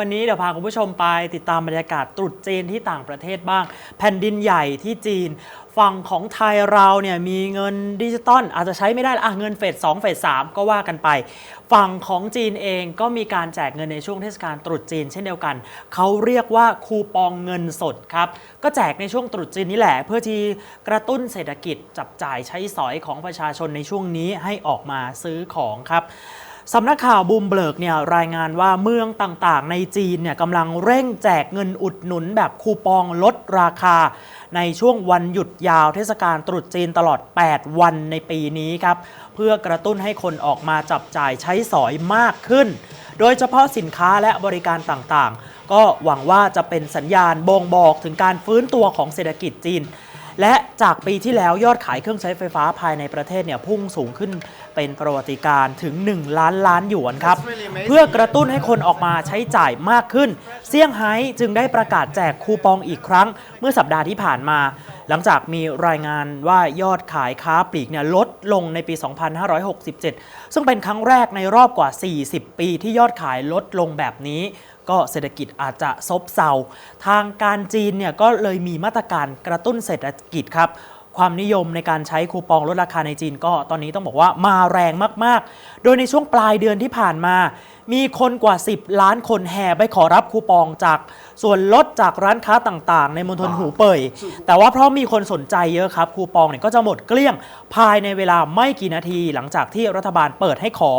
วันนี้เดี๋ยวพาคุณผู้ชมไปติดตามบรรยากาศตรุษจีนที่ต่างประเทศบ้าง แผ่นดินใหญ่ที่จีน ฝั่งของไทยเราเนี่ยมีเงินดิจิตอลอาจจะใช้ไม่ได้ละอะเงินเฟส2เฟส3ก็ว่ากันไป ฝั่งของจีนเองก็มีการแจกเงินในช่วงเทศกาลตรุษจีนเช่นเดียวกัน เขาเรียกว่าคูปองเงินสดครับ ก็แจกในช่วงตรุษจีนนี่แหละ เพื่อที่กระตุ้นเศรษฐกิจจับจ่ายใช้สอยของประชาชนในช่วงนี้ให้ออกมาซื้อของครับ สำนักข่าวบูมเบิร์กเนี่ยรายงานว่าเมืองต่างๆ ในจีนเนี่ยกำลังเร่งแจกเงินอุดหนุนแบบคูปองลดราคา ในช่วงวันหยุดยาวเทศกาลตรุษจีนตลอด 8 วันในปีนี้ครับ เพื่อกระตุ้นให้คนออกมาจับจ่ายใช้สอยมากขึ้น โดยเฉพาะสินค้าและบริการต่างๆ ก็หวังว่าจะเป็นสัญญาณบ่งบอกถึงการฟื้นตัวของเศรษฐกิจจีน และจากปีที่แล้วยอดขายเครื่องใช้ไฟฟ้าภายในประเทศเนี่ยพุ่งสูงขึ้นเป็นประวัติการณ์ถึง 1 ล้านล้านหยวนครับ เพื่อกระตุ้นให้คนออกมาใช้จ่ายมากขึ้น เซี่ยงไฮ้จึงได้ประกาศแจกคูปองอีกครั้ง เมื่อสัปดาห์ที่ผ่านมา หลังจากมีรายงานว่ายอดขายค้าปลีกเนี่ยลดลงในปี 2567 ซึ่งเป็นครั้งแรกในรอบกว่า 40 ปีที่ยอดขายลดลงแบบนี้ ก็เศรษฐกิจอาจจะซบเซา ทางการจีนเนี่ยก็เลยมีมาตรการกระตุ้นเศรษฐกิจครับความนิยมในการใช้คูปองลดราคาในจีนก็ตอนนี้ต้องบอกว่ามาแรงมาก ๆ โดยในช่วงปลายเดือนที่ผ่านมา มีคนกว่า 10 ล้านคนแห่ไปขอรับคูปองจากส่วนลดจากร้านค้าต่างๆ ในมณฑลหูเป่ย แต่ว่าเพราะมีคนสนใจเยอะครับ คูปองเนี่ยก็จะหมดเกลี้ยงภายในเวลาไม่กี่นาที หลังจากที่รัฐบาลเปิดให้ขอ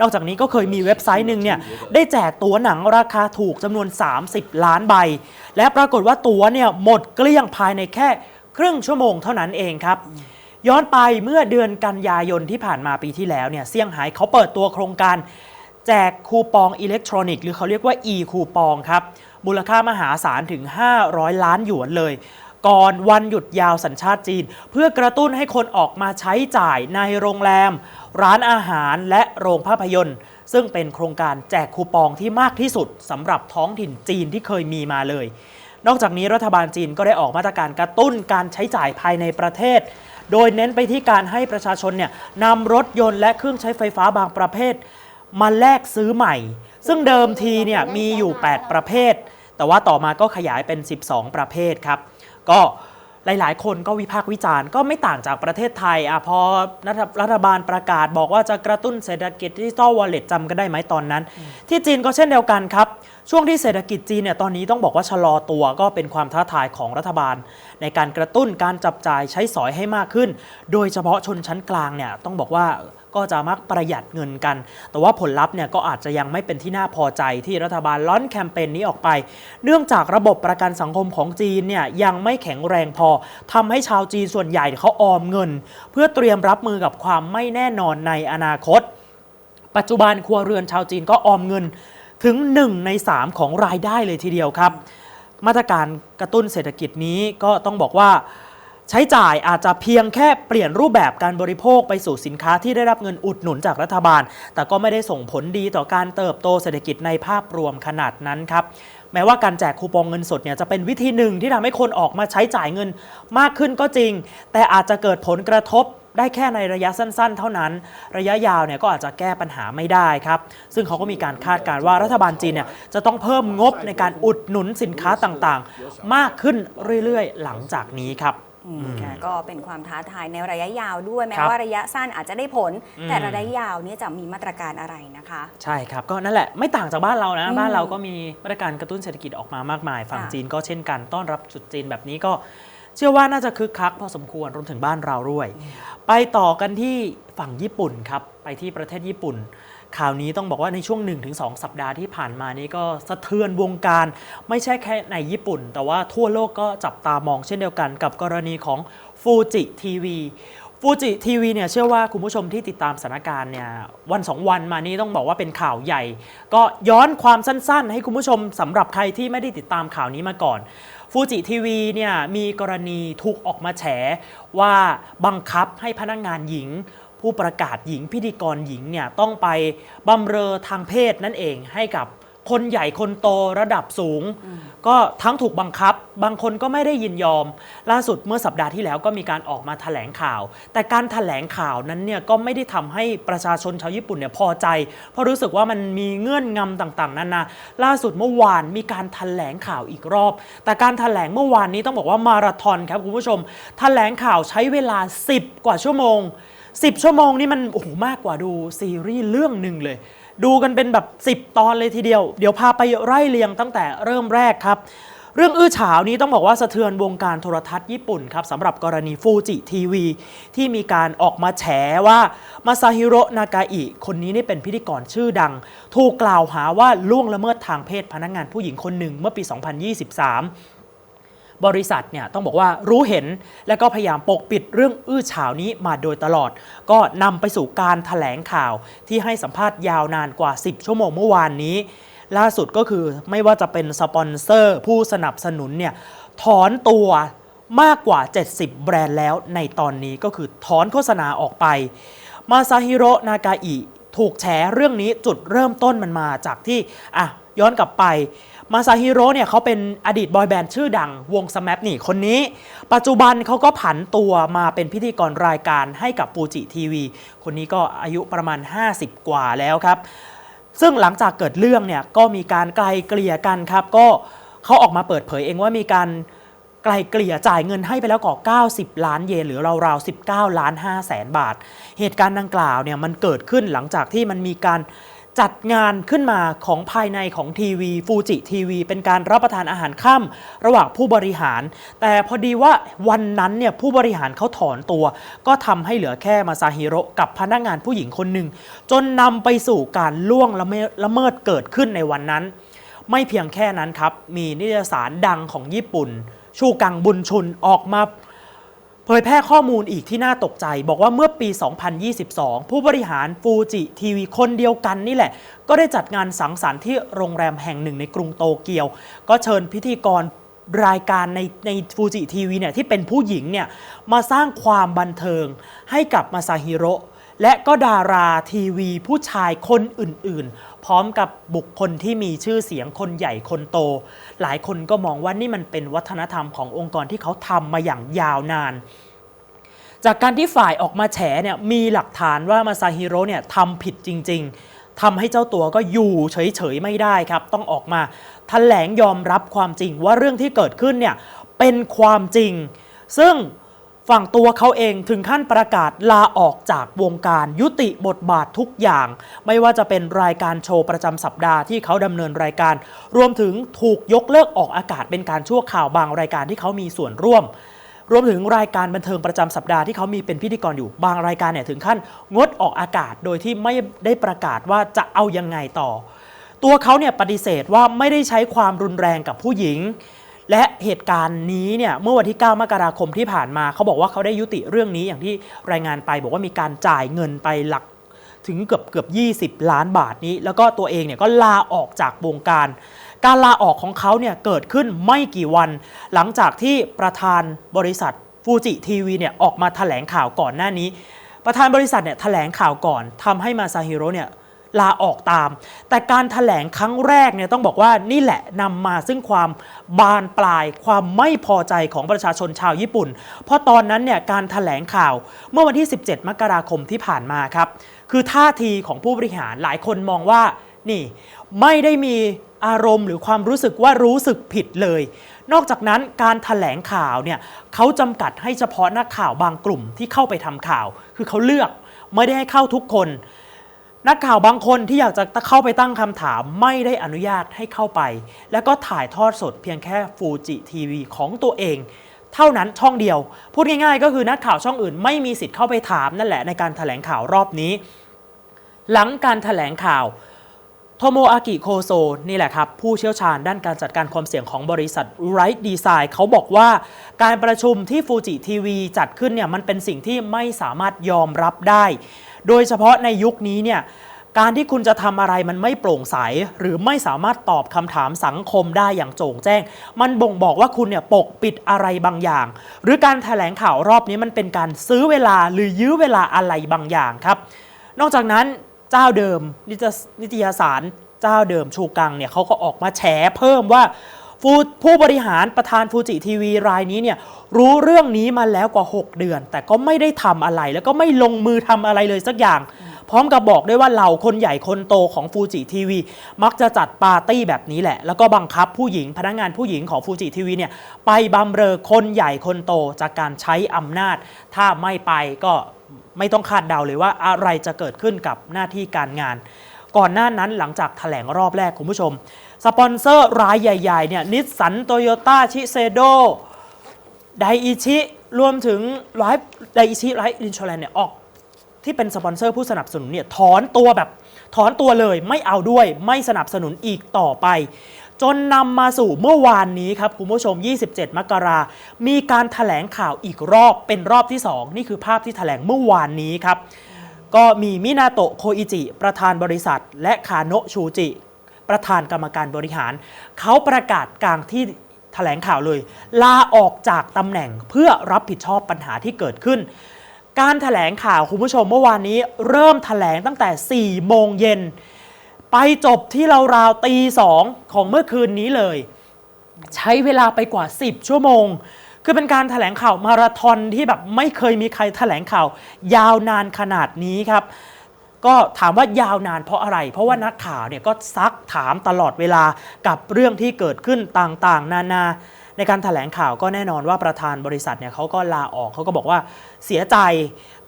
นอกจากนี้ก็เคยมีเว็บไซต์หนึ่งเนี่ยได้แจกตั๋วหนังราคาถูกจำนวน 30 ล้านใบ และปรากฏว่าตั๋วเนี่ยหมดเกลี้ยงภายในแค่ครึ่งชั่วโมงเท่านั้นเองครับย้อนไปเมื่อเดือนกันยายนที่ผ่านมาปีที่แล้วเนี่ยเซี่ยงไฮ้เขาเปิดตัวโครงการแจกคูปองอิเล็กทรอนิกส์หรือเขาเรียกว่า e คูปองครับ มูลค่ามหาศาลถึง 500 ล้านหยวนเลย ก่อนวันหยุดยาวสัญชาติจีน เพื่อกระตุ้นให้คนออกมาใช้จ่ายในโรงแรม ร้านอาหารและโรงภาพยนตร์ ซึ่งเป็นโครงการแจกคูปองที่มากที่สุดสำหรับท้องถิ่นจีนที่เคยมีมาเลย นอกจากนี้รัฐบาลจีนก็ได้ออกมาตรการกระตุ้นการใช้จ่ายภายในประเทศ โดยเน้นไปที่การให้ประชาชนเนี่ยนำรถยนต์และเครื่องใช้ไฟฟ้าบางประเภท มาแลกซื้อใหม่ ซึ่งเดิมทีเนี่ยมีอยู่ 8 ประเภท แต่ว่าต่อมาก็ขยายเป็น 12 ประเภทครับ ก็หลาย ๆ คนก็วิพากษ์วิจารณ์ก็ไม่ต่างจากประเทศไทยอะพอรัฐรัฐบาลประกาศบอกว่าจะกระตุ้นเศรษฐกิจดิจิตอลวอลเล็ตจำกันได้ไหมตอนนั้น ที่จีนก็เช่นเดียวกันครับ ช่วงที่เศรษฐกิจจีนเนี่ยตอนนี้ต้องบอกว่าชะลอตัวก็เป็นความท้าทายของรัฐบาล ในการกระตุ้นการจับจ่ายใช้สอยให้มากขึ้น โดยเฉพาะชนชั้นกลางเนี่ยต้องบอกว่า ก็จะมักประหยัดเงินกัน แต่ว่าผลลัพธ์เนี่ยก็อาจจะยังไม่เป็นที่น่าพอใจที่รัฐบาลล้อนแคมเปญนี้ออกไป เนื่องจากระบบประกันสังคมของจีนเนี่ยยังไม่แข็งแรงพอทำให้ชาวจีนส่วนใหญ่เขาออมเงิน เพื่อเตรียมรับมือกับความไม่แน่นอนในอนาคต ปัจจุบันครัวเรือนชาวจีนก็ออมเงินถึง 1 ใน 3 ของรายได้เลยทีเดียวครับ มาตรการกระตุ้นเศรษฐกิจนี้ก็ต้องบอกว่า ใช้จ่ายอาจจะเพียงแค่เปลี่ยนรูปแบบการบริโภคไปสู่สินค้าที่ได้รับเงินอุดหนุนจากรัฐบาล แต่ก็ไม่ได้ส่งผลดีต่อการเติบโตเศรษฐกิจในภาพรวมขนาดนั้นครับแม้ว่าการแจกคูปองเงินสดเนี่ยจะเป็นวิธีหนึ่งที่ทำให้คนออกมาใช้จ่ายเงินมากขึ้นก็จริง แต่อาจจะเกิดผลกระทบได้แค่ในระยะสั้นๆ เท่านั้น ระยะยาวเนี่ยก็อาจจะแก้ปัญหาไม่ได้ครับ ซึ่งเขาก็มีการคาดการณ์ว่ารัฐบาลจีนเนี่ยจะต้องเพิ่มงบในการอุดหนุนสินค้าต่างๆ มากขึ้นเรื่อยๆ หลังจากนี้ครับ ค่ะก็เป็นความท้าทายในระยะยาวด้วยแม้ครับว่าระยะสั้นอาจจะได้ผลอืมแต่ระยะยาวเนี้จะมีมาตรการอะไรนะคะ ใช่ครับก็นั่นแหละไม่ต่างจากบ้านเรานะอืมบ้านเราก็มีมาตรการกระตุ้นเศรษฐกิจออกมามากมาย ฝั่งค่ะจีนก็เช่นกันต้อนรับจุดจีนแบบนี้ก็เชื่อว่าน่าจะคึกคักพอสมควรรวมถึงบ้านเราด้วย ไปต่อกันที่ฝั่งญี่ปุ่นครับไปที่ประเทศญี่ปุ่น ข่าวนี้ต้องบอกว่าในช่วง 1-2 สัปดาห์ที่ผ่านมานี้ก็สะเทือนวงการ ไม่ใช่แค่ในญี่ปุ่น แต่ว่าทั่วโลกก็จับตามองเช่นเดียวกันกับกรณีของฟูจิทีวีฟูจิทีวีเนี่ยเชื่อว่าคุณผู้ชมที่ติดตามสถานการณ์เนี่ยวันสองวันมานี้ต้องบอกว่าเป็นข่าวใหญ่ ก็ย้อนความสั้นๆ ให้คุณผู้ชมสำหรับใครที่ไม่ได้ติดตามข่าวนี้มาก่อนฟูจิทีวีเนี่ยมีกรณีถูกออกมาแฉว่าบังคับให้พนักงานหญิง ผู้ประกาศหญิงพิธีกรหญิงเนี่ยต้องไปบำเรอทางเพศนั่นเองให้กับคนใหญ่คนโตระดับสูง ก็ทั้งถูกบังคับ บางคนก็ไม่ได้ยินยอม ล่าสุดเมื่อสัปดาห์ที่แล้วก็มีการออกมาแถลงข่าว แต่การแถลงข่าวนั้นเนี่ยก็ไม่ได้ทำให้ประชาชนชาวญี่ปุ่นเนี่ยพอใจ เพราะรู้สึกว่ามันมีเงื่อนงำต่างๆนานาล่าสุดเมื่อวานมีการแถลงข่าวอีกรอบ แต่การแถลงเมื่อวานนี้ต้องบอกว่ามาราธอนครับคุณผู้ชมแถลงข่าวใช้เวลา 10 กว่าชั่วโมง 10 ชั่วโมงนี่มันโอ้โหมากกว่าดูซีรีส์เรื่องหนึ่งเลย ดูกันเป็นแบบ 10 ตอนเลยทีเดียว เดี๋ยวพาไปไล่เรียงตั้งแต่เริ่มแรกครับ เรื่องอื้อฉาวนี้ต้องบอกว่าสะเทือนวงการโทรทัศน์ญี่ปุ่นครับสำหรับกรณีฟูจิทีวี ที่มีการออกมาแฉว่ามาซาฮิโรนากาอิคนนี้นี่เป็นพิธีกรชื่อดัง ถูกกล่าวหาว่าล่วงละเมิดทางเพศพนักงานผู้หญิงคนหนึ่งเมื่อปี 2023 บริษัทเนี่ยต้องบอกว่ารู้เห็นและก็พยายามปกปิดเรื่องอื้อฉาวนี้มาโดยตลอด ก็นำไปสู่การถแถลงข่าวที่ให้สัมภาษณ์ยาวนานกว่า 10 ชั่วโมงเมื่อวานนี้ ล่าสุดก็คือไม่ว่าจะเป็นสปอนเซอร์ ผู้สนับสนุนเนี่ยถอนตัวมากกว่า 70 แบรนด์แล้วในตอนนี้ก็คือถอนโฆษณาออกไป มาซาฮิโรนากาอิถูกแฉเรื่องนี้จุดเริ่มต้นมันมาจากที่อะย้อนกลับไป มาซาฮิโร่เนี่ยเขาเป็นอดีตบอยแบนด์ชื่อดังวงสแมปนี่คนนี้ ปัจจุบันเขาก็ผันตัวมาเป็นพิธีกรรายการให้กับฟูจิทีวี คนนี้ก็อายุประมาณ 50 กว่าแล้วครับ ซึ่งหลังจากเกิดเรื่องเนี่ยก็มีการไกลเกลี่ยกันครับ ก็เขาออกมาเปิดเผยเองว่ามีการไกลเกลี่ยจ่ายเงินให้ไปแล้วกว่า90 ล้านเยนหรือราวๆ19ล้าน5แสนบาท เหตุการณ์ดังกล่าวเนี่ยมันเกิดขึ้นหลังจากที่มันมีการ จัดงานขึ้นมาของภายในของทีวีฟูจิทีวีเป็นการรับประทานอาหารค่ำระหว่างผู้บริหาร แต่พอดีว่าวันนั้นเนี่ยผู้บริหารเขาถอนตัว ก็ทำให้เหลือแค่มาซาฮิโร่กับพนักงานผู้หญิงคนหนึ่ง จนนำไปสู่การล่วงละเมิดละเมิดเกิดขึ้นในวันนั้น ไม่เพียงแค่นั้นครับ มีนิตยสารดังของญี่ปุ่น ชูกังบุญชุนออกมา เผยแพร่ข้อมูลอีกที่น่าตกใจ บอกว่าเมื่อปี 2022 ผู้บริหารฟูจิทีวีคนเดียวกันนี่แหละ ก็ได้จัดงานสังสรรค์ที่โรงแรมแห่งหนึ่งในกรุงโตเกียว ก็เชิญพิธีกรรายการในในฟูจิทีวีเนี่ยที่เป็นผู้หญิงเนี่ยมาสร้างความบันเทิงให้กับมาซาฮิโร่ และก็ดาราทีวีผู้ชายคนอื่นๆ พร้อมกับบุคคลที่มีชื่อเสียงคนใหญ่คนโต หลายคนก็มองว่านี่มันเป็นวัฒนธรรมขององค์กรที่เขาทำมาอย่างยาวนาน จากการที่ฝ่ายออกมาแฉเนี่ยมีหลักฐานว่ามาซาฮิโร่เนี่ยทำผิดจริง ๆทำให้เจ้าตัวก็อยู่เฉยๆไม่ได้ครับ ต้องออกมาแถลงยอมรับความจริงว่าเรื่องที่เกิดขึ้นเนี่ยเป็นความจริง ซึ่ง ฝั่งตัวเขาเองถึงขั้นประกาศลาออกจากวงการยุติบทบาททุกอย่าง ไม่ว่าจะเป็นรายการโชว์ประจำสัปดาห์ที่เขาดำเนินรายการ รวมถึงถูกยกเลิกออกอากาศเป็นการชั่วข่าวบางรายการที่เขามีส่วนร่วม รวมถึงรายการบันเทิงประจำสัปดาห์ที่เขามีเป็นพิธีกรอยู่บางรายการเนี่ยถึงขั้นงดออกอากาศโดยที่ไม่ได้ประกาศว่าจะเอายังไงต่อ ตัวเขาเนี่ยปฏิเสธว่าไม่ได้ใช้ความรุนแรงกับผู้หญิง และเหตุการณ์นี้เนี่ยเมื่อวันที่ 9 มกราคมที่ผ่านมาเขาบอกว่าเขาได้ยุติเรื่องนี้อย่างที่รายงานไป บอกว่ามีการจ่ายเงินไปหลักถึงเกือบเกือบ 20 ล้านบาทนี้ แล้วก็ตัวเองเนี่ยก็ลาออกจากวงการ การลาออกของเขาเนี่ยเกิดขึ้นไม่กี่วัน หลังจากที่ประธานบริษัทฟูจิทีวีเนี่ยออกมาแถลงข่าวก่อนหน้านี้ ประธานบริษัทเนี่ยแถลงข่าวก่อนทำให้มาซาฮิโร่เนี่ย ลาออกตาม แต่การถแถลงครั้งแรกเนี่ยต้องบอกว่านี่แหละนำมาซึ่งความบานปลายความไม่พอใจของประชาชนชาวญี่ปุ่น เพราะตอนนั้นเนี่ยการถแถลงข่าวเมื่อวันที่ 17 มกราคมที่ผ่านมาครับ คือท่าทีของผู้บริหารหลายคนมองว่านี่ไม่ได้มีอารมณ์หรือความรู้สึกว่ารู้สึกผิดเลย นอกจากนั้นการถแถลงข่าวเนี่ยเขาจำกัดให้เฉพาะนักข่าวบางกลุ่มที่เข้าไปทำข่าว คือเขาเลือกไม่ได้ให้เข้าทุกคน นักข่าวบางคนที่อยากจะเข้าไปตั้งคำถามไม่ได้อนุญาตให้เข้าไป แล้วก็ถ่ายทอดสดเพียงแค่ฟูจิทีวีของตัวเอง เท่านั้นช่องเดียว พูดง่ายๆ ก็คือนักข่าวช่องอื่นไม่มีสิทธิ์เข้าไปถามนั่นแหละในการถแถลงข่าวรอบนี้ หลังการถแถลงข่าวโทโมอากิโคโซนี่แหละครับ ผู้เชี่ยวชาญด้านการจัดการความเสี่ยงของบริษัท Right Design เขาบอกว่า การประชุมที่ฟูจิทีวีจัดขึ้นเนี่ยมันเป็นสิ่งที่ไม่สามารถยอมรับได้ โดยเฉพาะในยุคนี้เนี่ยการที่คุณจะทำอะไรมันไม่โปร่งใส หรือไม่สามารถตอบคำถามสังคมได้อย่างโจ่งแจ้ง มันบ่งบอกว่าคุณเนี่ยปกปิดอะไรบางอย่าง หรือการถแถลงข่าวรอบนี้มันเป็นการซื้อเวลาหรือยื้อเวลาอะไรบางอย่างครับ นอกจากนั้นเจ้าเดิมนิตยสารเจ้าเดิมชูกังเนี่ยเขาก็ออกมาแฉเพิ่มว่า ผู้บริหารประธานฟูจิทีวีรายนี้เนี่ยรู้เรื่องนี้มาแล้วกว่า 6 เดือน แต่ก็ไม่ได้ทำอะไร แล้วก็ไม่ลงมือทำอะไรเลยสักอย่าง พร้อมกับบอกด้วยว่าเหล่าคนใหญ่คนโตของฟูจิทีวีมักจะจัดปาร์ตี้แบบนี้แหละ แล้วก็บังคับผู้หญิงพนักงานผู้หญิงของฟูจิทีวีเนี่ยไปบำเรอคนใหญ่คนโตจากการใช้อำนาจ ถ้าไม่ไปก็ไม่ต้องคาดเดาเลยว่าอะไรจะเกิดขึ้นกับหน้าที่การงาน ก่อนหน้านั้นหลังจากถแถลงรอบแรกคุณผู้ชม สปอนเซอร์รายใหญ่ๆเนี่ยนิสสันโตโยต้าชิเซโดไดอิชิรวมถึงไลฟ์ไดอิชิไลฟ์อินชแลนเนี่ยออกที่เป็นสปอนเซอร์ผู้สนับสนุนเนี่ยถอนตัวแบบถอนตัวเลยไม่เอาด้วยไม่สนับสนุนอีกต่อไป จนนำมาสู่เมื่อวานนี้ครับ คุณผู้ชม 27 มกรา มีการถแถลงข่าวอีกรอบเป็นรอบที่ 2 นี่คือภาพที่ถแถลงเมื่อวานนี้ครับ ก็มีมินาโตะโคอิจิ ประธานบริษัท และคาโนะชูจิ ประธานกรรมการบริหาร เขาประกาศกลางที่แถลงข่าวเลย ลาออกจากตำแหน่งเพื่อรับผิดชอบปัญหาที่เกิดขึ้น การถแถลงข่าวคุณผู้ชมเมื่อวานนี้เริ่มถแถลงตั้งแต่ 4 โมงเย็น ไปจบที่ราวๆตีสองของเมื่อคืนนี้เลย ใช้เวลาไปกว่า 10 ชั่วโมง คือเป็นการถแถลงข่าวมาราธอนที่แบบไม่เคยมีใครถแถลงข่าวยาวนานขนาดนี้ครับ ก็ถามว่ายาวนานเพราะอะไร เพราะว่านักข่าวเนี่ยก็ซักถามตลอดเวลากับเรื่องที่เกิดขึ้นต่างๆ นานา ในการถแถลงข่าวก็แน่นอนว่าประธานบริษัทเนี่ยเขาก็ลาออกเขาก็บอกว่าเสียใจ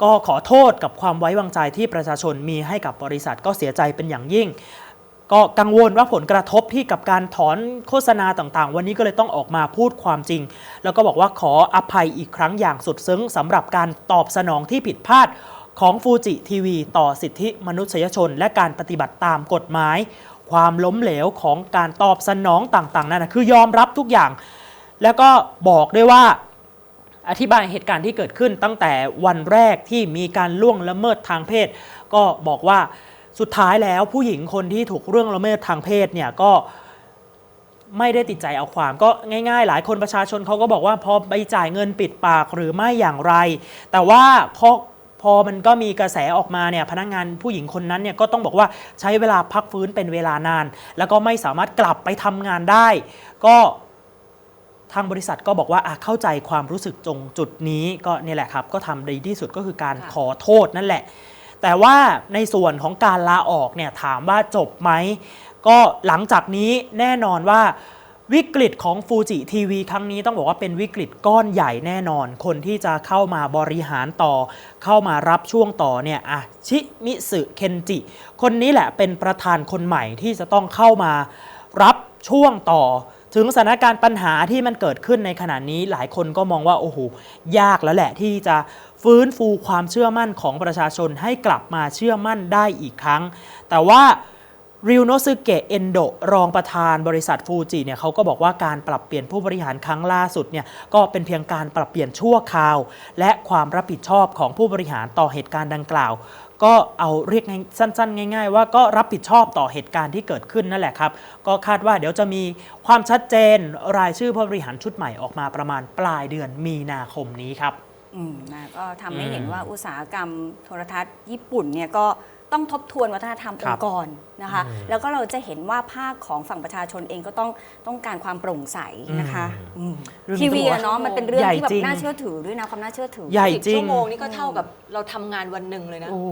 ก็ขอโทษกับความไว้วางใจที่ประชาชนมีให้กับบริษัทก็เสียใจเป็นอย่างยิ่ง ก็กังวลว่าผลกระทบที่กับการถอนโฆษณาต่างๆ วันนี้ก็เลยต้องออกมาพูดความจริง แล้วก็บอกว่าขออภัยอีกครั้งอย่างสุดซึ้งสำหรับการตอบสนองที่ผิดพลาด ของฟูจิทีวีต่อสิทธิมนุษยชน และการปฏิบัติตามกฎหมาย ความล้มเหลวของการตอบสนองต่างๆนั่นนะคือยอมรับทุกอย่าง แล้วก็บอกด้วยว่าอธิบายเหตุการณ์ที่เกิดขึ้นตั้งแต่วันแรกที่มีการล่วงละเมิดทางเพศ ก็บอกว่าสุดท้ายแล้วผู้หญิงคนที่ถูกเรื่องละเมิดทางเพศเนี่ยก็ไม่ได้ติดใจเอาความก็ง่าย ๆ หลายคนประชาชนเขาก็บอกว่าพอไปจ่ายเงินปิดปากหรือไม่อย่างไร แต่ว่าพอ พอมันก็มีกระแสออกมาเนี่ยพนักงานผู้หญิงคนนั้นเนี่ยก็ต้องบอกว่าใช้เวลาพักฟื้นเป็นเวลานาน แล้วก็ไม่สามารถกลับไปทำงานได้ ก็ทางบริษัทก็บอกว่าอะเข้าใจความรู้สึกจงจุดนี้ก็นี่แหละครับ ก็ทำดีที่สุดก็คือการขอโทษนั่นแหละ แต่ว่าในส่วนของการลาออกเนี่ยถามว่าจบไหมก็หลังจากนี้แน่นอนว่า วิกฤตของฟูจิทีวีครั้งนี้ต้องบอกว่าเป็นวิกฤตก้อนใหญ่แน่นอน คนที่จะเข้ามาบริหารต่อ เข้ามารับช่วงต่อเนี่ยอะชิมิสึเคนจิ คนนี้แหละเป็นประธานคนใหม่ที่จะต้องเข้ามารับช่วงต่อ ถึงสถานการณ์ปัญหาที่มันเกิดขึ้นในขณะนี้หลายคนก็มองว่าโอ้โหยากแล้วแหละที่จะฟื้นฟูความเชื่อมั่นของประชาชนให้กลับมาเชื่อมั่นได้อีกครั้ง แต่ว่า ริวโนซึเกะเอนโดรองประธานบริษัทฟูจิเนี่ยเขาก็บอกว่าการปรับเปลี่ยนผู้บริหารครั้งล่าสุดเนี่ยก็เป็นเพียงการปรับเปลี่ยนชั่วคราว และความรับผิดชอบของผู้บริหารต่อเหตุการณ์ดังกล่าว ก็เอาเรียกง่ายสั้น ๆ ง่าย ๆ ว่าก็รับผิดชอบต่อเหตุการณ์ที่เกิดขึ้นนั่นแหละครับ ก็คาดว่าเดี๋ยวจะมีความชัดเจนรายชื่อผู้บริหารชุดใหม่ออกมาประมาณปลายเดือนมีนาคมนี้ครับอืมนะก็ทำให้เห็นว่าอุตสาหกรรมโทรทัศน์ญี่ปุ่นเนี่ยก็ ต้องทบทวนวัฒนธรรมคอรังบค์กรนะคะอืมแล้วก็เราจะเห็นว่าภาคของฝั่งประชาชนเองก็ต้องต้องการความโปร่งใสนะคะอืมอืมเรื่องทีวีตัวอะเนาะมันเป็นเรื่องใหญ่ที่แบจริบงน่าเชื่อถือด้วยนะความน่าเชื่อถือ ใหญ่สิบจริงชั่วโมงนี่ก็เท่ากับเราทำงานวันหนึ่งเลยนะ โอ้โห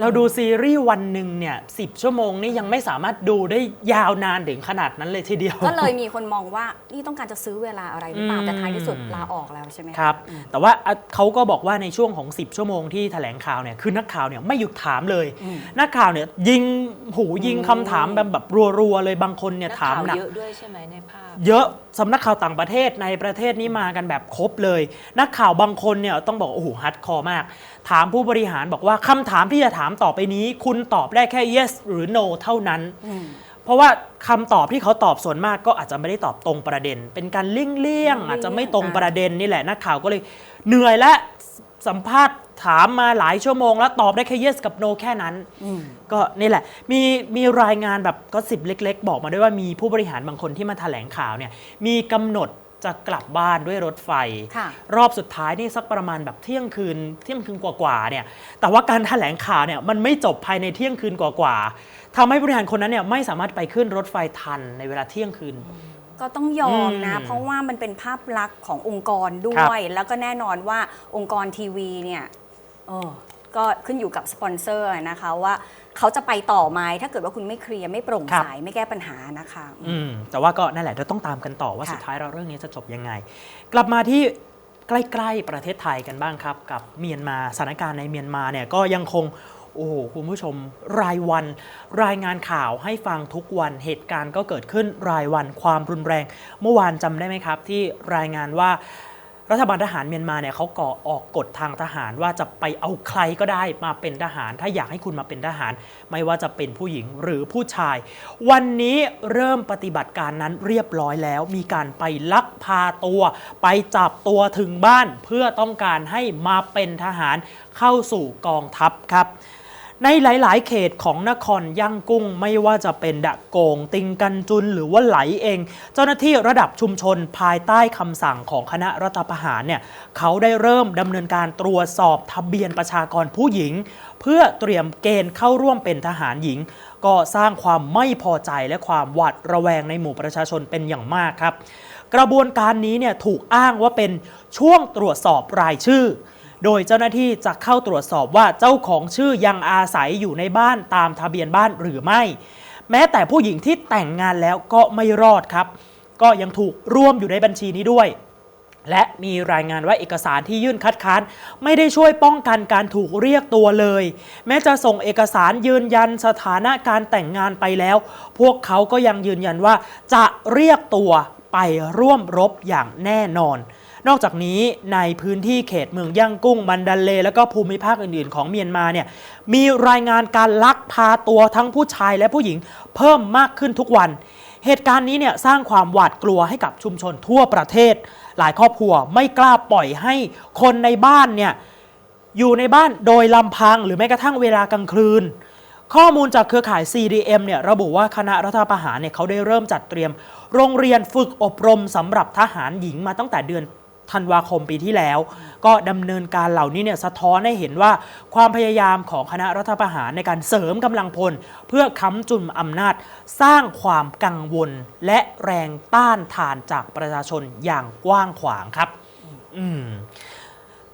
เราดูซีรีส์วันหนึ่งเนี่ยสิชั่วโมงนี่ยังไม่สามารถดูได้ยาวนานถึงขนาดนั้นเลยทีเดียว ก็เลยมีคนมองว่านี่ต้องการจะซื้อเวลาอะไรหรือเปล่าอืมแต่ท้ายที่สุดลาออกแล้วใช่ไหมะครับ แต่ว่าอะเขาก็บอกว่าในช่วงของ 10 ชั่วโมงที่แถลงข่าวเนี่ยคือนักข่าวเนี่ยไม่หยุดถามเลยอืมนักข่าวเนี่ยยิงหูยิงคำถามแบบแบบรัวๆเลยบางคนเนี่ยนักถามข่าวหนักเยอะด้วยใช่ไหมในภาพเยอะสำนักข่าวต่างประเทศในประเทศนี้มากันแบบครบเลย นักข่าวบางคนเนี่ยต้องบอกโอ้โหฮัดคอร์มาก ถามผู้บริหารบอกว่าคำถามที่จะถามต่อไปนี้ คุณตอบได้แค่ yes หรือ no เท่านั้นอืมเพราะว่าคำตอบที่เขาตอบส่วนมากก็อาจจะไม่ได้ตอบตรงประเด็น เป็นการเลี่ยงเลี่ยงๆอาจจะไม่ตรงประเด็นนี่แหละนักข่าวก็เลยเหนื่อยและสัมภาษณ์ถามมาหลายชั่วโมง แล้วตอบได้แค่ yes กับ no แค่นั้นอืมก็นี่แหละ มีมีรายงานแบบก็สิบเล็ก ๆ บอกมาด้วยว่ามีผู้บริหารบางคนที่มาแถลงข่าวเนี่ยมีกำหนด จะกลับบ้านด้วยรถไฟค่ะรอบสุดท้ายนี่สักประมาณแบบเที่ยงคืน เที่ยงคืนกว่าๆเนี่ยแต่ว่าการแถลงข่าวเนี่ยมันไม่จบภายในเที่ยงคืนกว่าๆทำให้ผู้บริหารคนนั้นเนี่ยไม่สามารถไปขึ้นรถไฟทันในเวลาเที่ยงคืนก็ต้องยอมนะอืมเพราะว่ามันเป็นภาพลักษณ์ขององค์กรด้ครัวยบแล้วก็แน่นอนว่าองค์กรทีวีเนี่ยเออ ก็ขึ้นอยู่กับสปอนเซอร์นะคะว่าเขาจะไปต่อไหมถ้าเกิดว่าคุณไม่เคลียร์ไม่โปร่งใสไม่แก้ปัญหานะคะอืมแต่ว่าก็นั่นแหละเราต้องตามกันต่อว่าค่ะสุดท้ายเราเรื่องนี้จะจบยังไง กลับมาที่ใกล้ๆประเทศไทยกันบ้างครับ กับเมียนมาสถานการณ์ในเมียนมาเนี่ยก็ยังคงโอ้โหคุณผู้ชม รายวัน รายงานข่าวให้ฟังทุกวันเหตุการณ์ก็เกิดขึ้นรายวันความรุนแรง เมื่อวานจำได้ไหมครับ ที่รายงานว่า รัฐบาลทหารเมียนมาเนี่ยเขาก่อออกกฎทางทหารว่าจะไปเอาใครก็ได้มาเป็นทหาร ถ้าอยากให้คุณมาเป็นทหาร ไม่ว่าจะเป็นผู้หญิงหรือผู้ชาย วันนี้เริ่มปฏิบัติการนั้นเรียบร้อยแล้ว มีการไปลักพาตัว ไปจับตัวถึงบ้านเพื่อต้องการให้มาเป็นทหารเข้าสู่กองทัพครับ ในหลาย ๆ เขตของนครย่างกุ้งไม่ว่าจะเป็นดะโกง ติงกันจุนหรือว่าไหลเอง เจ้าหน้าที่ระดับชุมชนภายใต้คำสั่งของคณะรัฐประหารเนี่ยเขาได้เริ่มดำเนินการตรวจสอบทะเบียนประชากรผู้หญิง เพื่อเตรียมเกณฑ์เข้าร่วมเป็นทหารหญิง ก็สร้างความไม่พอใจและความหวาดระแวงในหมู่ประชาชนเป็นอย่างมากครับ กระบวนการนี้เนี่ยถูกอ้างว่าเป็นช่วงตรวจสอบรายชื่อ โดยเจ้าหน้าที่จะเข้าตรวจสอบว่าเจ้าของชื่อยังอาศัยอยู่ในบ้านตามทะเบียนบ้านหรือไม่ แม้แต่ผู้หญิงที่แต่งงานแล้วก็ไม่รอดครับ ก็ยังถูกร่วมอยู่ในบัญชีนี้ด้วยและมีรายงานว่าเอกสารที่ยื่นคัดค้าน ไม่ได้ช่วยป้องกันการถูกเรียกตัวเลย แม้จะส่งเอกสารยืนยันสถานะการแต่งงานไปแล้ว พวกเขาก็ยังยืนยันว่าจะเรียกตัวไปร่วมรบอย่างแน่นอน นอกจากนี้ในพื้นที่เขตเมืองย่างกุ้งมันดันเล แล้วก็ภูมิภาคอื่นๆ ของเมียนมาเนี่ยมีรายงานการลักพาตัวทั้งผู้ชายและผู้หญิงเพิ่มมากขึ้นทุกวัน เหตุการณ์นี้เนี่ยสร้างความหวาดกลัวให้กับชุมชนทั่วประเทศ หลายครอบครัวไม่กล้าปล่อยให้คนในบ้านเนี่ยอยู่ในบ้านโดยลำพังหรือแม้กระทั่งเวลากลางคืนข้อมูลจากเครือข่าย CDM เนี่ยระบุว่าคณะรัฐประหารเนี่ยเขาได้เริ่มจัดเตรียม โรงเรียนฝึกอบรมสำหรับทหารหญิงมาตั้งแต่เดือน ธันวาคมปีที่แล้ว ก็ดำเนินการเหล่านี้เนี่ยสะท้อนให้เห็นว่าความพยายามของคณะรัฐประหารในการเสริมกำลังพล เพื่อค้ำจุนอำนาจ สร้างความกังวลและแรงต้านทานจากประชาชนอย่างกว้างขวางครับ อืม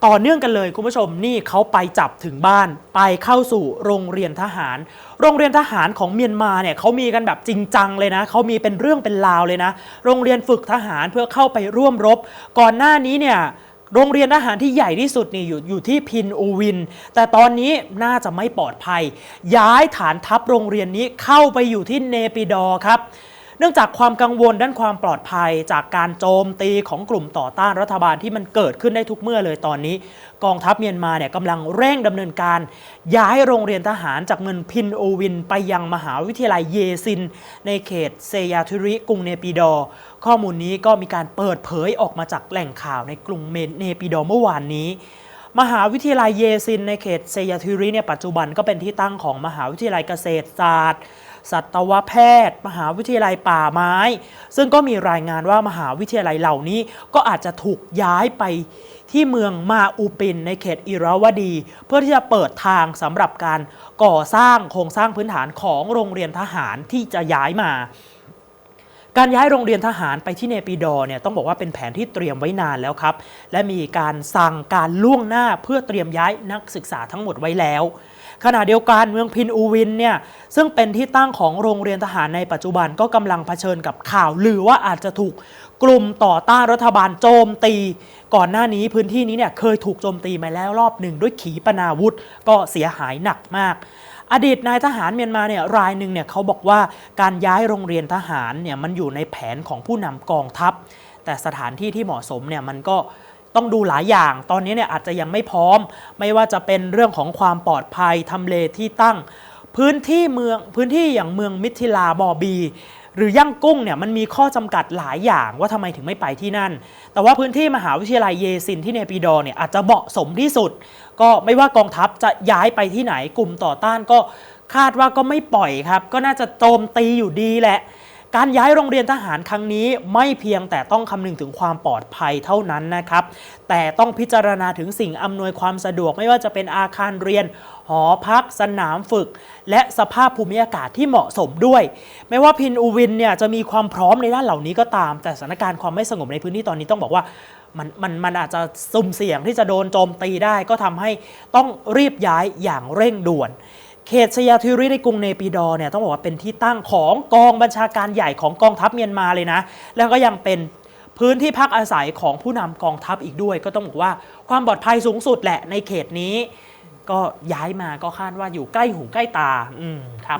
ต่อเนื่องกันเลยคุณผู้ชมนี่เขาไปจับถึงบ้าน ไปเข้าสู่โรงเรียนทหาร โรงเรียนทหารของเมียนมาเนี่ยเขามีกันแบบจริงจังเลยนะเขามีเป็นเรื่องเป็นราวเลยนะ โรงเรียนฝึกทหารเพื่อเข้าไปร่วมรบ ก่อนหน้านี้เนี่ยโรงเรียนทหารที่ใหญ่ที่สุดนี่อยู่อยู่ที่พินอูวิน แต่ตอนนี้น่าจะไม่ปลอดภัย ย้ายฐานทัพโรงเรียนนี้เข้าไปอยู่ที่เนปิดอครับ เนื่องจากความกังวลด้านความปลอดภัย จากการโจมตีของกลุ่มต่อต้านรัฐบาลที่มันเกิดขึ้นได้ทุกเมื่อเลยตอนนี้ กองทัพเมียนมาเนี่ยกำลังเร่งดำเนินการ ย้ายโรงเรียนทหารจากเมืองพินโอวิน ไปยังมหาวิทยาลัยเยซิน ในเขตเซยาทุริกรุงเนปิดอ ข้อมูลนี้ก็มีการเปิดเผยออกมาจากแหล่งข่าวในกรุงเมเนปิดอเมื่อวานนี้มหาวิทยาลัยเยซินในเขตเซยาทุริเนี่ยปัจจุบันก็เป็นที่ตั้งของมหาวิทยาลัยเกษตรศาสตร์ สัตวแพทย์ มหาวิทยาลัยป่าไม้ ซึ่งก็มีรายงานว่ามหาวิทยาลัยเหล่านี้ก็อาจจะถูกย้ายไปที่เมืองมาอูปินในเขตอิราวดี เพื่อที่จะเปิดทางสำหรับการก่อสร้างโครงสร้างพื้นฐานของโรงเรียนทหารที่จะย้ายมาการย้ายโรงเรียนทหารไปที่เนปิดอเนี่ยต้องบอกว่าเป็นแผนที่เตรียมไว้นานแล้วครับ และมีการสั่งการล่วงหน้าเพื่อเตรียมย้ายนักศึกษาทั้งหมดไว้แล้ว ขณะเดียวกันเมืองพินอูวินเนี่ยซึ่งเป็นที่ตั้งของโรงเรียนทหารในปัจจุบันก็กำลังเผชิญกับข่าวลือว่าอาจจะถูกกลุ่มต่อต้านรัฐบาลโจมตี ก่อนหน้านี้พื้นที่นี้เนี่ยเคยถูกโจมตีมาแล้วรอบหนึ่งด้วยขีปนาวุธก็เสียหายหนักมากอดีตนายทหารเมียนมาเนี่ยรายหนึ่งเนี่ยเขาบอกว่าการย้ายโรงเรียนทหารเนี่ยมันอยู่ในแผนของผู้นำกองทัพ แต่สถานที่ที่เหมาะสมเนี่ยมันก็ ต้องดูหลายอย่าง ตอนนี้เนี่ยอาจจะยังไม่พร้อม ไม่ว่าจะเป็นเรื่องของความปลอดภัยทำเลที่ตั้ง พื้นที่เมืองพื้นที่อย่างเมืองมิถิลาบอบี หรือย่างกุ้งเนี่ยมันมีข้อจำกัดหลายอย่างว่าทำไมถึงไม่ไปที่นั่น แต่ว่าพื้นที่มหาวิทยาลัยเยซินที่เนปิดอเนี่ยอาจจะเหมาะสมที่สุด ก็ไม่ว่ากองทัพจะย้ายไปที่ไหนกลุ่มต่อต้านก็คาดว่าก็ไม่ปล่อยครับ ก็น่าจะโจมตีอยู่ดีแหละ การย้ายโรงเรียนทหารครั้งนี้ไม่เพียงแต่ต้องคำนึงถึงความปลอดภัยเท่านั้นนะครับ แต่ต้องพิจารณาถึงสิ่งอำนวยความสะดวกไม่ว่าจะเป็นอาคารเรียน หอพัก สนามฝึก และสภาพภูมิอากาศที่เหมาะสมด้วย ไม่ว่าพินอูวินเนี่ยจะมีความพร้อมในด้านเหล่านี้ก็ตาม แต่สถานการณ์ความไม่สงบในพื้นที่ตอนนี้ต้องบอกว่ามันมันมันอาจจะสุ่มเสี่ยงที่จะโดนโจมตีได้ก็ทำให้ต้องรีบย้ายอย่างเร่งด่วน เขตชยาทิริในกรุงเนปิดอร์เนี่ยต้องบอกว่าเป็นที่ตั้งของกองบัญชาการใหญ่ของกองทัพเมียนมาเลยนะ แล้วก็ยังเป็นพื้นที่พักอาศัยของผู้นำกองทัพอีกด้วย ก็ต้องบอกว่าความปลอดภัยสูงสุดแหละในเขตนี้ ก็ย้ายมาก็คาดว่าอยู่ใกล้หูใกล้ตาอืมครับ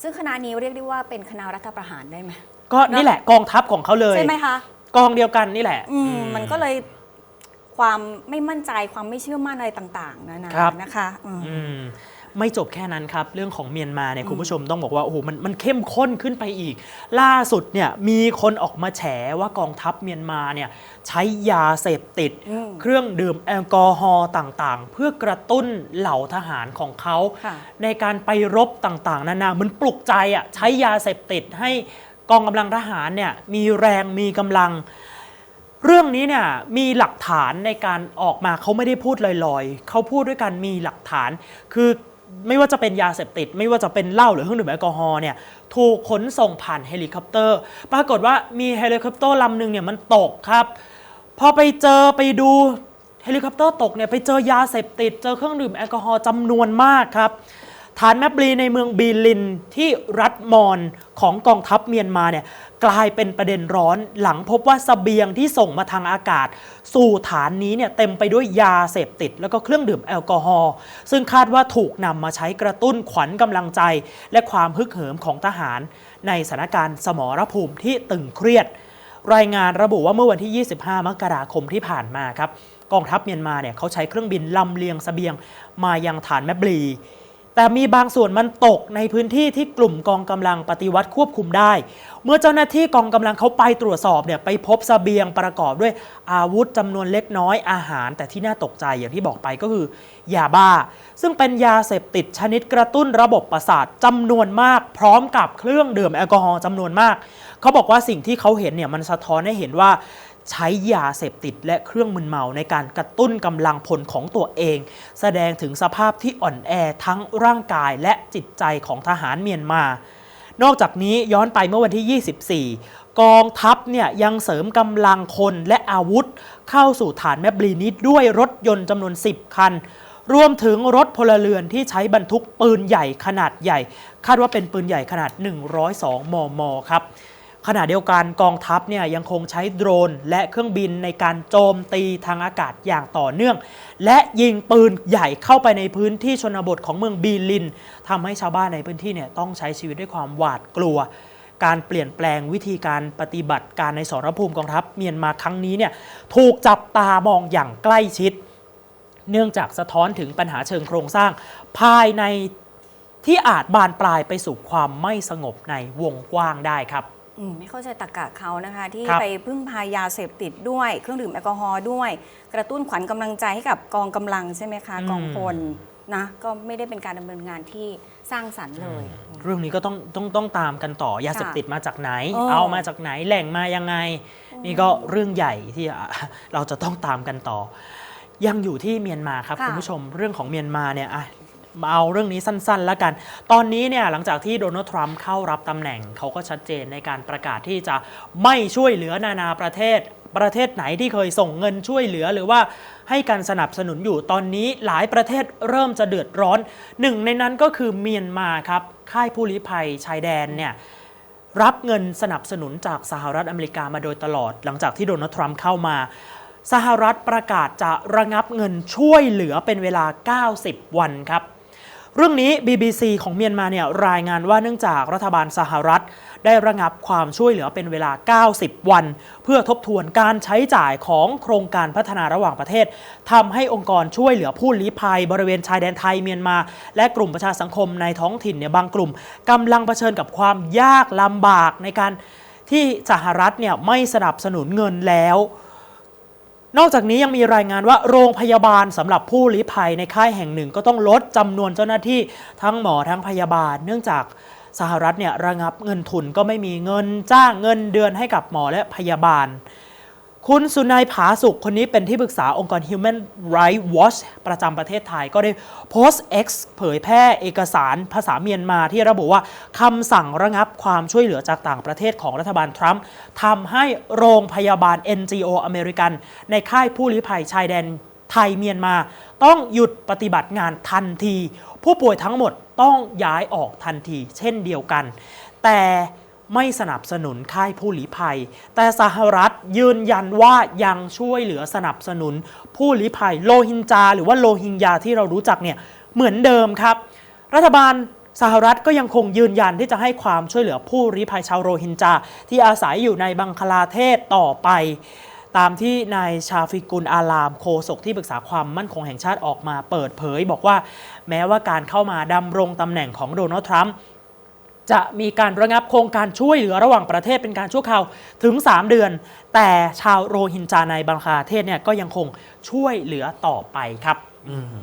ซึ่งคณะนี้เรียกได้ว่าเป็นคณะรัฐประหารได้ไหมก็นี่แหละกองทัพของเขาเลยใช่ไหมคะกองเดียวกันนี่แหละอืมอืมันก็เลยความไม่มั่นใจความไม่เชื่อมั่นอะไรต่าง ๆนานาครับนะคะอืมอืม ไม่จบแค่นั้นครับ เรื่องของเมียนมาเนี่ยคุณผู้ชมต้องบอกว่าโอ้โหมันมันเข้มข้นขึ้นไปอีก ล่าสุดเนี่ยมีคนออกมาแฉว่ากองทัพเมียนมาเนี่ยใช้ยาเสพติดอืมเครื่องดื่มแอลกอฮอล์ต่างๆ เพื่อกระตุ้นเหล่าทหารของเขาค่ะในการไปรบต่างๆนานามันปลุกใจอะใช้ยาเสพติดให้กองกำลังทหารเนี่ยมีแรงมีกำลังเรื่องนี้เนี่ยมีหลักฐานในการออกมาเขาไม่ได้พูดลอยๆ เขาพูดด้วยกันมีหลักฐาน คือ ไม่ว่าจะเป็นยาเสพติด ไม่ว่าจะเป็นเหล้าหรือเครื่องดื่มแอลกอฮอล์เนี่ยถูกขนส่งผ่านเฮลิคอปเตอร์ ปรากฏว่ามีเฮลิคอปเตอร์ลำหนึ่งเนี่ยมันตกครับ พอไปเจอไปดูเฮลิคอปเตอร์ตกเนี่ยไปเจอยาเสพติด เจอเครื่องดื่มแอลกอฮอล์จำนวนมากครับ ฐานแมบลีในเมืองบีลินที่รัฐมอนของกองทัพเมียนมาเนี่ยกลายเป็นประเด็นร้อนหลังพบว่าสเสบียงที่ส่งมาทางอากาศ สู่ฐานนี้เนี่ยเต็มไปด้วยยาเสพติด แล้วก็เครื่องดื่มแอลกอฮอล์ซึ่งคาดว่าถูกนำมาใช้กระตุ้นขวัญกำลังใจ และความฮึกเหิมของทหาร ในสถานการณ์สมรภูมิที่ตึงเครียด รายงานระบุว่าเมื่อวันที่ 25 มกราคมที่ผ่านมาครับกองทัพเมียนมาเนี่ยเขาใช้เครื่องบินลำเลียงเสบียงมายังฐานแมบลี แต่มีบางส่วนมันตกในพื้นที่ที่กลุ่มกองกำลังปฏิวัติควบคุมได้ เมื่อเจ้าหน้าที่กองกำลังเขาไปตรวจสอบเนี่ยไปพบเสบียงประกอบด้วยอาวุธจำนวนเล็กน้อยอาหาร แต่ที่น่าตกใจอย่างที่บอกไปก็คือยาบ้า ซึ่งเป็นยาเสพติดชนิดกระตุ้นระบบประสาทจำนวนมาก พร้อมกับเครื่องดื่มแอลกอฮอล์จำนวนมาก เขาบอกว่าสิ่งที่เขาเห็นเนี่ยมันสะท้อนให้เห็นว่า ใช้ยาเสพติดและเครื่องมึนเมาในการกระตุ้นกำลังพลของตัวเอง แสดงถึงสภาพที่อ่อนแอทั้งร่างกายและจิตใจของทหารเมียนมา นอกจากนี้ย้อนไปเมื่อวันที่ 24 กองทัพเนี่ยยังเสริมกำลังคนและอาวุธ เข้าสู่ฐานแมบลีนี้ด้วยรถยนต์จำนวน 10 คันรวมถึงรถพลเรือนที่ใช้บรรทุกปืนใหญ่ขนาดใหญ่ คาดว่าเป็นปืนใหญ่ขนาด 102 มม ครับ ขณะเดียวกันกองทัพเนี่ยยังคงใช้โดรน และเครื่องบินในการโจมตีทางอากาศอย่างต่อเนื่อง และยิงปืนใหญ่เข้าไปในพื้นที่ชนบทของเมืองบีลินทำให้ชาวบ้านในพื้นที่เนี่ยต้องใช้ชีวิตด้วยความหวาดกลัว การเปลี่ยนแปลงวิธีการปฏิบัติการในสรภูมิกองทัพเมียนมาครั้งนี้เนี่ยถูกจับตามองอย่างใกล้ชิด เนื่องจากสะท้อนถึงปัญหาเชิงโครงสร้าง ภายในที่อาจบานปลายไปสู่ความไม่สงบในวงกว้างได้ครับ อืมไม่เข้าใจตรกกะเขานะคะ ที่ครับ ไปพึ่งพายาเสพติดด้วยเครื่องดื่มแอลกอฮอล์ด้วย กระตุ้นขวัญกำลังใจให้กับกองกำลังใช่ไหมคะอืมกองพลนะก็ไม่ได้เป็นการดำเนินงานที่สร้างสรรค์เลย เรื่องนี้ก็ต้องต้องต้องตามกันต่อยาเสพติดมาจากไหน เออ เอามาจากไหนแหล่งมายังไง นี่ก็เรื่องใหญ่ที่อะ เราจะต้องตามกันต่อ ยังอยู่ที่เมียนมาครับค่ะคุณผู้ชมเรื่องของเมียนมาเนี่ยอะ มาเอาเรื่องนี้สั้นๆ แล้วกัน ตอนนี้เนี่ยหลังจากที่โดนัลด์ทรัมป์เข้ารับตำแหน่งเขาก็ชัดเจนในการประกาศที่จะไม่ช่วยเหลือนานาประเทศ ประเทศไหนที่เคยส่งเงินช่วยเหลือหรือว่าให้การสนับสนุนอยู่ตอนนี้หลายประเทศเริ่มจะเดือดร้อนหนึ่งในนั้นก็คือเมียนมาครับค่ายผู้ลี้ภัยชายแดนเนี่ยรับเงินสนับสนุนจากสหรัฐอเมริกามาโดยตลอด หลังจากที่โดนัลด์ทรัมป์เข้ามาสหรัฐประกาศจะระงับเงินช่วยเหลือเป็นเวลา 90 วันครับ เรื่องนี้ BBC ของเมียนมาเนี่ยรายงานว่าเนื่องจากรัฐบาลสหรัฐ ได้ระงับความช่วยเหลือเป็นเวลา 90 วัน เพื่อทบทวนการใช้จ่ายของโครงการพัฒนาระหว่างประเทศทำให้องค์กรช่วยเหลือผู้ลี้ภัย บริเวณชายแดนไทยเมียนมา และกลุ่มประชาสังคมในท้องถิ่นเนี่ยบางกลุ่มกำลังเผชิญกับความยากลำบากในการที่สหรัฐเนี่ยไม่สนับสนุนเงินแล้ว นอกจากนี้ยังมีรายงานว่าโรงพยาบาลสำหรับผู้ลี้ภัยในค่ายแห่งหนึ่ง ก็ต้องลดจำนวนเจ้าหน้าที่ทั้งหมอทั้งพยาบาล เนื่องจากสหรัฐเนี่ยระงับเงินทุนก็ไม่มีเงินจ้างเงินเดือนให้กับหมอและพยาบาล คุณสุนัยผาสุขคนนี้เป็นที่ปรึกษาองค์กร Human Rights Watch ประจำประเทศไทยก็ได้โพสต์ X เผยแพร่เอกสารภาษาเมียนมาที่ระบุว่าคำสั่งระงับความช่วยเหลือจากต่างประเทศของรัฐบาลทรัมป์ทำให้โรงพยาบาล NGO อเมริกัน ในค่ายผู้ลี้ภัยชายแดนไทยเมียนมา ต้องหยุดปฏิบัติงานทันที ผู้ป่วยทั้งหมดต้องย้ายออกทันที เช่นเดียวกัน แต่ ไม่สนับสนุนค่ายผู้ลี้ภัย แต่สหรัฐยืนยันว่ายังช่วยเหลือสนับสนุนผู้ลี้ภัย โลหินจา หรือว่าโลหิงญาที่เรารู้จักเนี่ยเหมือนเดิมครับ รัฐบาลสหรัฐก็ยังคงยืนยันที่จะให้ความช่วยเหลือผู้ลี้ภัยชาวโรฮินจา ที่อาศัยอยู่ในบังคลาเทศต่อไป ตามที่นายชาฟิกุลอารามโฆษกที่ปรึกษาความมั่นคงแห่งชาติออกมาเปิดเผย บอกว่าแม้ว่าการเข้ามาดำรงตำแหน่งของโดนัลด์ทรัมป์ จะมีการระงับโครงการช่วยเหลือระหว่างประเทศเป็นการชั่วคราวถึง 3 เดือน แต่ชาวโรฮินจาในบังคลาเทศเนี่ยก็ยังคงช่วยเหลือต่อไปครับอืม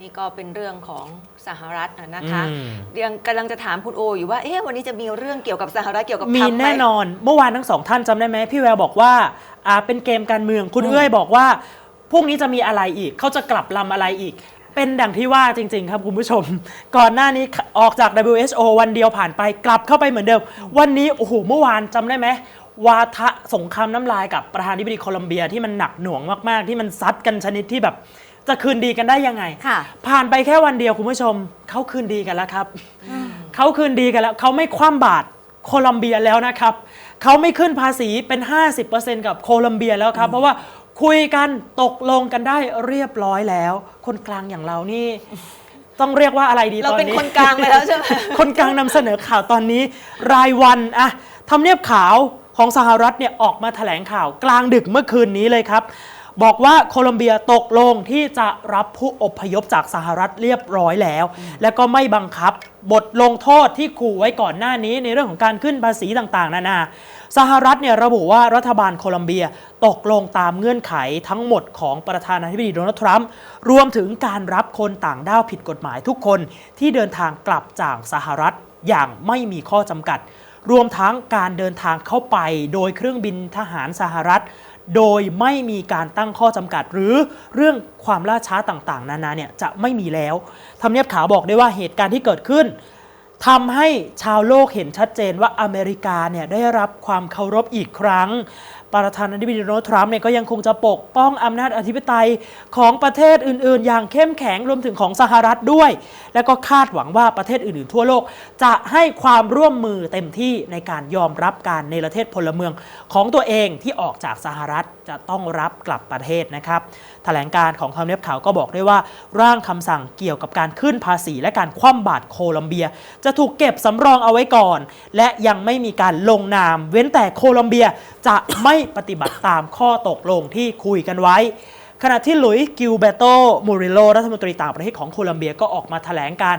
นี่ก็เป็นเรื่องของสหรัฐน่ะนะคะอืมยังกำลังจะถามคุณโออยู่ว่าเอ๊ะวันนี้จะมีเรื่องเกี่ยวกับสหรัฐเกี่ยวกับมีทรัมป์ไหแน่นอน เมื่อวานทั้งสองท่านจำได้ไหมพี่แววบอกว่าอ่าเป็นเกมการเมืองคุณเอ้ยบอกว่าพรุ่งนี้จะมีอะไรอีก เขาจะกลับลำอะไรอีก เป็นดังที่ว่าจริง ๆ ครับคุณผู้ชม ก่อนหน้านี้ออกจาก WHO วันเดียวผ่านไปกลับเข้าไปเหมือนเดิม วันนี้โอ้โหเมื่อวานจำได้ไหมวาทะสงครามน้ำลายกับประธานาธิบดีโคลัมเบียที่มันหนักหน่วงมากๆ ที่มันซัดกันชนิดที่แบบจะคืนดีกันได้ยังไงค่ะผ่านไปแค่วันเดียวคุณผู้ชมเขาคืนดีกันแล้วครับเขาคืนดีกันแล้วเขาไม่คว่ำบาตรโคลัมเบียแล้วนะครับเขาไม่ขึ้นภาษีเป็น 50%กับโคลัมเบียแล้วครับ เพราะว่า คุยกันตกลงกันได้เรียบร้อยแล้ว คนกลางอย่างเรานี่ ต้องเรียกว่าอะไรดีเราตอนเป็นนี้คนกลางไปแล้วใช่ไหม คนกลางนำเสนอข่าวตอนนี้ รายวันอะทำเนียบขาวของสหรัฐเนี่ยออกมาแถลงข่าวกลางดึกเมื่อคืนนี้เลยครับ บอกว่าโคลอมเบียตกลงที่จะรับผู้อพยพจากสหรัฐเรียบร้อยแล้ว แล้วก็ไม่บังคับบทลงโทษที่ขู่ไว้ก่อนหน้านี้ในเรื่องของการขึ้นภาษีต่างๆ นานา สหรัฐเนี่ยระบุว่ารัฐบาลโคลอมเบียตกลงตามเงื่อนไขทั้งหมดของประธานาธิบดีโดนัลด์ทรัมป์รวมถึงการรับคนต่างด้าวผิดกฎหมายทุกคนที่เดินทางกลับจากสหรัฐอย่างไม่มีข้อจำกัด รวมทั้งการเดินทางเข้าไปโดยเครื่องบินทหารสหรัฐ โดยไม่มีการตั้งข้อจำกัด หรือเรื่องความล่าช้าต่างๆ นานาเนี่ยจะไม่มีแล้วทำเนียบขาวบอกได้ว่าเหตุการณ์ที่เกิดขึ้น ทำให้ชาวโลกเห็นชัดเจนว่าอเมริกาเนี่ยได้รับความเคารพอีกครั้ง ประธานาธิบดีโดนัลด์ทรัมป์เนี่ยก็ยังคงจะปกป้องอำนาจอธิปไตยของประเทศอื่น ๆ อย่างเข้มแข็งรวมถึงของสหรัฐด้วย และก็คาดหวังว่าประเทศอื่น ๆ ทั่วโลก จะให้ความร่วมมือเต็มที่ในการยอมรับการในประเทศพลเมืองของตัวเองที่ออกจากสหรัฐจะต้องรับกลับประเทศนะครับแถลงการของทำเนียบขาวก็บอกได้ว่า ร่างคำสั่งเกี่ยวกับการขึ้นภาษี และการคว่ำบาตรโคลัมเบีย จะถูกเก็บสำรองเอาไว้ก่อน และยังไม่มีการลงนาม เว้นแต่โคลัมเบียจะไม่ปฏิบัติตามข้อตกลงที่คุยกันไว้ ขณะที่หลุยส์กิลเบโตมูริโลรัฐมนตรีต่างประเทศของโคลัมเบียก็ออกมาแถลงการ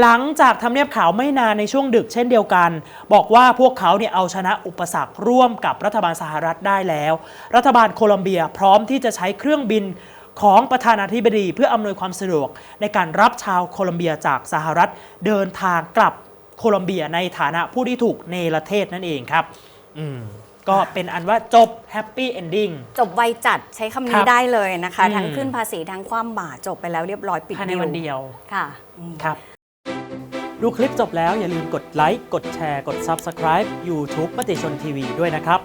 หลังจากทำเนียบขาวไม่นานในช่วงดึกเช่นเดียวกัน บอกว่าพวกเขาเนี่ยเอาชนะอุปสรรคร่วมกับรัฐบาลสหรัฐได้แล้ว รัฐบาลโคลอมเบียพร้อมที่จะใช้เครื่องบินของประธานาธิบดีเพื่ออำนวยความสะดวก ในการรับชาวโคลอมเบียจากสหรัฐเดินทางกลับโคลอมเบียในฐานะผู้ที่ถูกเนรเทศนั่นเองครับ อืม ก็เป็นอันว่าจบแฮปปี้เอนดิ้ง จบไวจัดใช้คำคนี้รับได้เลยนะคะ อืม ทั้งขึ้นภาษีทั้งความบาทจบไปแล้วเรียบร้อยปิดภายในดีลวันเดียวค่ะอืม ครับ ดูคลิปจบแล้วอย่าลืมกดไลค์ กดแชร์ กด Subscribe YouTube มติชนทีวีด้วยนะครับ